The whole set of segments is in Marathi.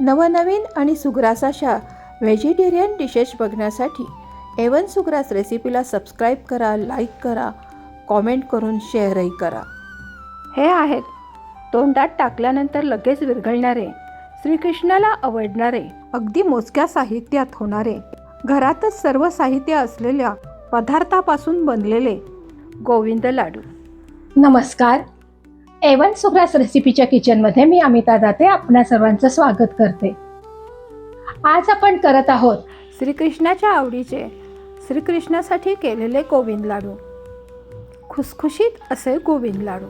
नवनवीन आणि सुग्रास अशा व्हेजिटेरियन डिशेस बघण्यासाठी एवन सुग्रास रेसिपीला सबस्क्राईब करा लाईक करा कॉमेंट करून शेअरही करा. हे आहेत तोंडात टाकल्यानंतर लगेच विरघळणारे श्रीकृष्णाला आवडणारे अगदी मोजक्या साहित्यात होणारे घरातच सर्व साहित्य असलेल्या पदार्थापासून बनलेले गोविंद लाडू. नमस्कार एवन सुग्रास रेसिपीच्या किचनमध्ये मी अमिता दाते आपणा सर्वांचं स्वागत करते. आज आपण करत आहोत श्रीकृष्णाच्या आवडीचे श्रीकृष्णासाठी केलेले गोविंद लाडू. खुसखुशीत असे गोविंद लाडू.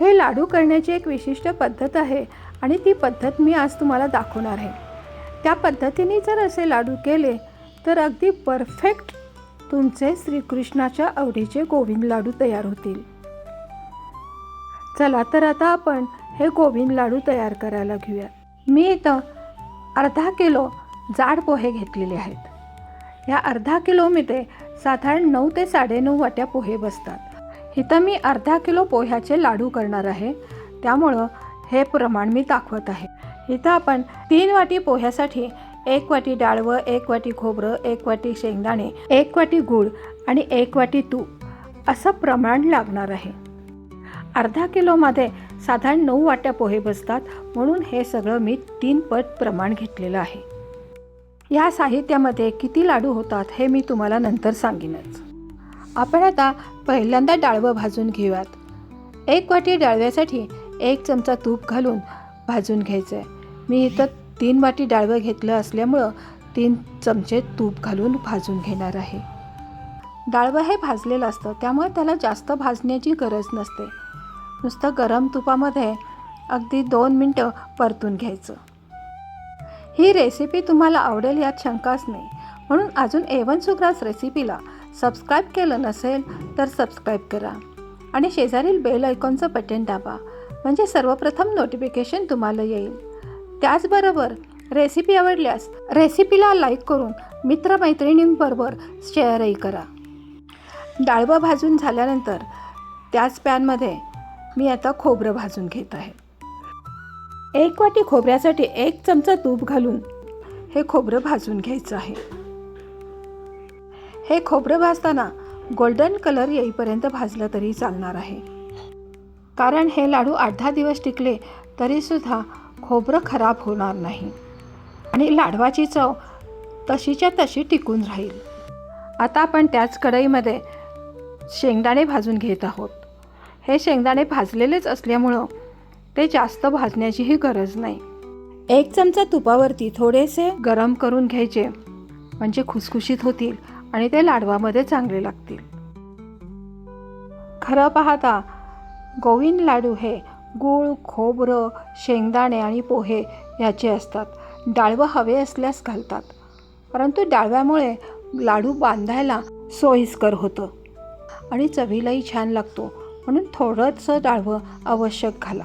हे लाडू करण्याची एक विशिष्ट पद्धत आहे आणि ती पद्धत मी आज तुम्हाला दाखवणार आहे. त्या पद्धतीने जर असे लाडू केले तर अगदी परफेक्ट तुमचे श्रीकृष्णाच्या आवडीचे गोविंद लाडू तयार होतील. चला तर आता आपण हे गोविंद लाडू तयार करायला घेऊया. मी इथं अर्धा किलो जाड पोहे घेतलेले आहेत. या अर्धा किलोमध्ये साधारण नऊ ते साडेनऊ वाट्या पोहे बसतात. इथं मी अर्धा किलो पोह्याचे लाडू करणार आहे. त्यामुळं हे प्रमाण मी दाखवत आहे. इथं आपण तीन वाटी पोह्यासाठी एक वाटी डाळवं एक वाटी खोबरं एक वाटी शेंगदाणे एक वाटी गूळ आणि एक वाटी तूप असं प्रमाण लागणार आहे. अर्धा किलोमध्ये साधारण नऊ वाट्या पोहे बसतात. म्हणून हे सगळं मी तीन पट प्रमाण घेतलेलं आहे. या साहित्यामध्ये किती लाडू होतात हे मी तुम्हाला नंतर सांगेनच. आपण आता पहिल्यांदा डाळवं भाजून घेऊयात. एक वाटी डाळव्यासाठी एक चमचा तूप घालून भाजून घ्यायचं आहे मी इथं तीन वाटी डाळवं घेतलं असल्यामुळं तीन चमचे तूप घालून भाजून घेणार आहे. डाळवं हे भाजलेलं असतं त्यामुळे त्याला जास्त भाजण्याची गरज नसते. नुसतं गरम तुपामध्ये अगदी दोन मिनटं परतून घ्यायचं. ही रेसिपी तुम्हाला आवडेल यात शंकाच नाही. म्हणून अजून एवन सुग्रास रेसिपीला सबस्क्राईब केलं नसेल तर सबस्क्राईब करा. आणि शेजारील बेल आयकॉनचं बटन दाबा. म्हणजे सर्वप्रथम नोटिफिकेशन तुम्हाला येईल. त्याचबरोबर रेसिपी आवडल्यास रेसिपीला लाईक करून मित्रमैत्रिणींबरोबर शेअरही करा. डाळवं भाजून झाल्यानंतर त्याच पॅनमध्ये मी आता खोबरं भाजून घेत आहे. एक वाटी खोबऱ्यासाठी एक चमचा तूप घालून हे खोबरं भाजून घ्यायचं आहे. हे खोबरं भाजताना गोल्डन कलर येईपर्यंत भाजलं तरी चालणार आहे. कारण हे लाडू आठ दहा दिवस टिकले तरीसुद्धा खोबरं खराब होणार नाही. आणि लाडवाची चव तशीच्या तशी टिकून राहील. आता आपण त्याच कढईमध्ये शेंगदाणे भाजून घेत आहोत. हे शेंगदाणे भाजलेलेच असल्यामुळं ते जास्त भाजण्याचीही गरज नाही. एक चमचा तुपावरती थोडेसे गरम करून घ्यायचे. म्हणजे खुसखुशीत होतील आणि ते लाडवामध्ये चांगले लागतील. खरं पाहता गोविंद लाडू हे गूळ खोबरं शेंगदाणे आणि पोहे याचे असतात. डाळवं हवे असल्यास घालतात. परंतु डाळव्यामुळे लाडू बांधायला सोयीस्कर होतं आणि चवीलाही छान लागतो. म्हणून थोडंसं डाळवं आवश्यक घाला.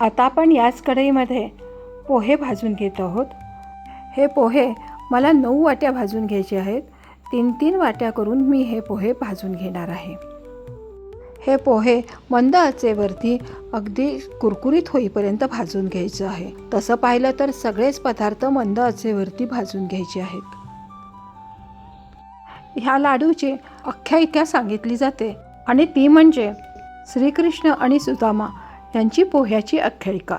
आता आपण याच कढईमध्ये पोहे भाजून घेत आहोत. हे पोहे मला नऊ वाट्या भाजून घ्यायचे आहेत. तीन तीन वाट्या करून मी हे पोहे भाजून घेणार आहे. हे पोहे मंद आचेवरती अगदी कुरकुरीत होईपर्यंत भाजून घ्यायचं आहे. तसं पाहिलं तर सगळेच पदार्थ मंद आचेवरती भाजून घ्यायचे आहेत. ह्या लाडूची आख्यायिका सांगितली जाते. आणि ती म्हणजे श्रीकृष्ण आणि सुदामा यांची पोह्याची आख्यायिका.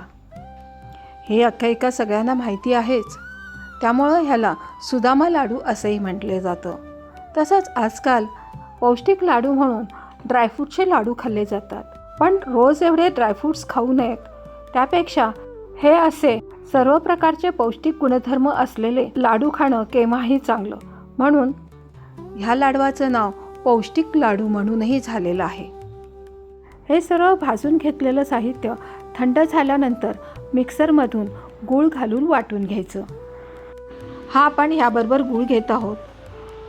ही आख्यायिका सगळ्यांना माहिती आहेच. त्यामुळं ह्याला सुदामा लाडू असंही म्हटले जातं. तसंच आजकाल पौष्टिक लाडू म्हणून ड्रायफ्रूटचे लाडू खाल्ले जातात. पण रोज एवढे ड्रायफ्रूट्स खाऊ नयेत. त्यापेक्षा हे असे सर्व प्रकारचे पौष्टिक गुणधर्म असलेले लाडू खाणं केव्हाही चांगलं. म्हणून ह्या लाडवाचं नाव पौष्टिक लाडू म्हणूनही झालेलं आहे. हे सर्व भाजून घेतलेलं साहित्य थंड झाल्यानंतर मिक्सरमधून गूळ घालून वाटून घ्यायचं. हा आपण ह्याबरोबर गूळ घेत आहोत.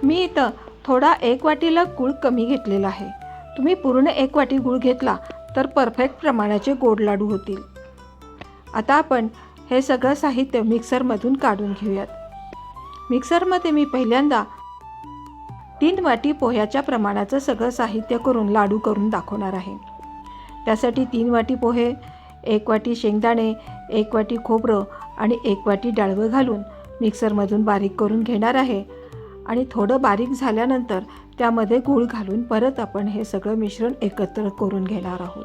मी इथं थोडा एक वाटीला गूळ कमी घेतलेला आहे. तुम्ही पूर्ण एक वाटी गूळ घेतला तर परफेक्ट प्रमाणाचे गोड लाडू होतील. आता आपण हे सगळं साहित्य मिक्सरमधून काढून घेऊयात. मिक्सरमध्ये मी पहिल्यांदा तीन वाटी पोह्याच्या प्रमाणाचं सगळं साहित्य करून लाडू करून दाखवणार आहे. त्यासाठी तीन वाटी पोहे एक वाटी शेंगदाणे एक वाटी खोबरं आणि एक वाटी डाळवं घालून मिक्सरमधून बारीक करून घेणार आहे. आणि थोडं बारीक झाल्यानंतर त्यामध्ये गूळ घालून परत आपण हे सगळं मिश्रण एकत्र करून घेणार आहोत.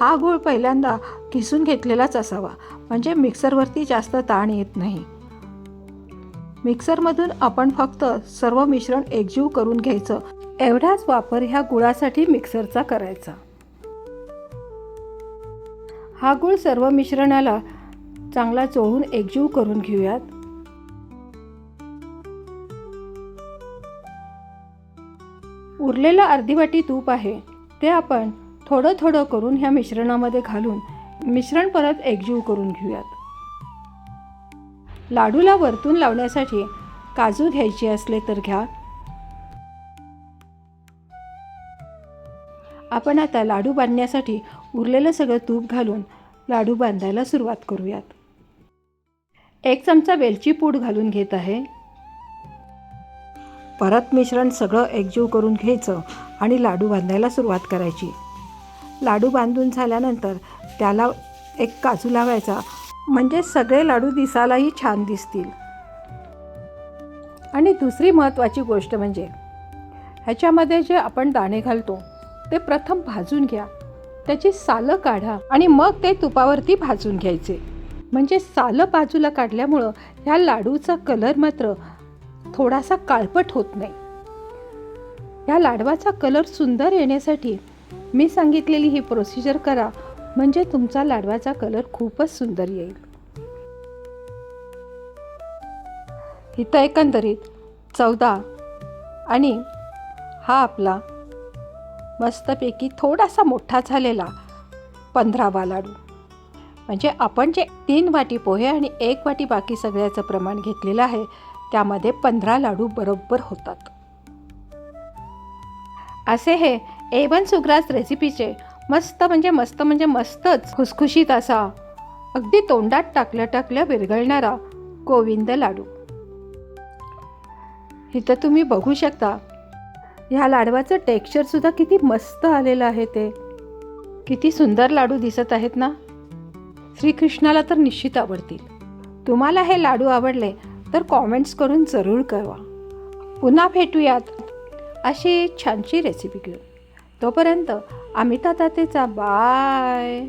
हा गूळ पहिल्यांदा किसून घेतलेलाच असावा म्हणजे मिक्सरवरती जास्त ताण येत नाही. मिक्सरमधून आपण फक्त सर्व मिश्रण एकजीव करून घ्यायचं. एवढाच वापर ह्या गुळासाठी मिक्सरचा करायचा. हा गूळ सर्व मिश्रणाला चांगला चोळून एकजीव करून घेऊयात. उरलेलं अर्धी वाटी तूप आहे. ते आपण थोडं थोडं करून ह्या मिश्रणामध्ये घालून मिश्रण परत एकजीव करून घेऊयात. लाडूला वरतून लावण्यासाठी काजू घ्यायचे असले तर घ्या. आपण आता लाडू बांधण्यासाठी उरलेलं सगळं तूप घालून लाडू बांधायला सुरुवात करूयात. एक चमचा वेलची पूड घालून घेत आहे. परत मिश्रण सगळं एकजीव करून घ्यायचं आणि लाडू बांधायला सुरुवात करायची. लाडू बांधून झाल्यानंतर त्याला एक काजू लावायचा म्हणजे सगळे लाडू दिसायलाही छान दिसतील. आणि दुसरी महत्त्वाची गोष्ट म्हणजे ह्याच्यामध्ये जे आपण दाणे घालतो ते प्रथम भाजून घ्या. त्याची सालं काढा आणि मग ते तुपावरती भाजून घ्यायचे. म्हणजे सालं बाजूला काढल्यामुळं ह्या लाडूचा कलर मात्र थोडासा काळपट होत नाही. ह्या लाडवाचा कलर सुंदर येण्यासाठी मी सांगितलेली ही प्रोसिजर करा. म्हणजे तुमचा लाडवाचा कलर खूपच सुंदर येईल. इथं एकंदरीत चौदा आणि हा आपला मस्तपैकी थोडासा मोठा झालेला पंधरावा लाडू. म्हणजे आपण जे तीन वाटी पोहे आणि एक वाटी बाकी सगळ्याचं प्रमाण घेतलेलं आहे त्यामध्ये पंधरा लाडू बरोबर होतात. असे हे ए वन सुग्रास रेसिपीचे मस्त म्हणजे मस्त म्हणजे मस्तच. खुसखुशीत असा. अगदी तोंडात टाकल्या टाकल्या विरघळणारा गोविंद लाडू. इथं तुम्ही बघू शकता ह्या लाडवाचं टेक्स्चरसुद्धा किती मस्त आलेलं आहे ते. किती सुंदर लाडू दिसत आहेत ना? श्रीकृष्णाला तर निश्चित आवडतील. तुम्हाला हे लाडू आवडले तर कॉमेंट्स करून जरूर कळवा. पुन्हा भेटूयात अशी छानशी रेसिपी घेऊन. तोपर्यंत अमिता तातेचा बाय.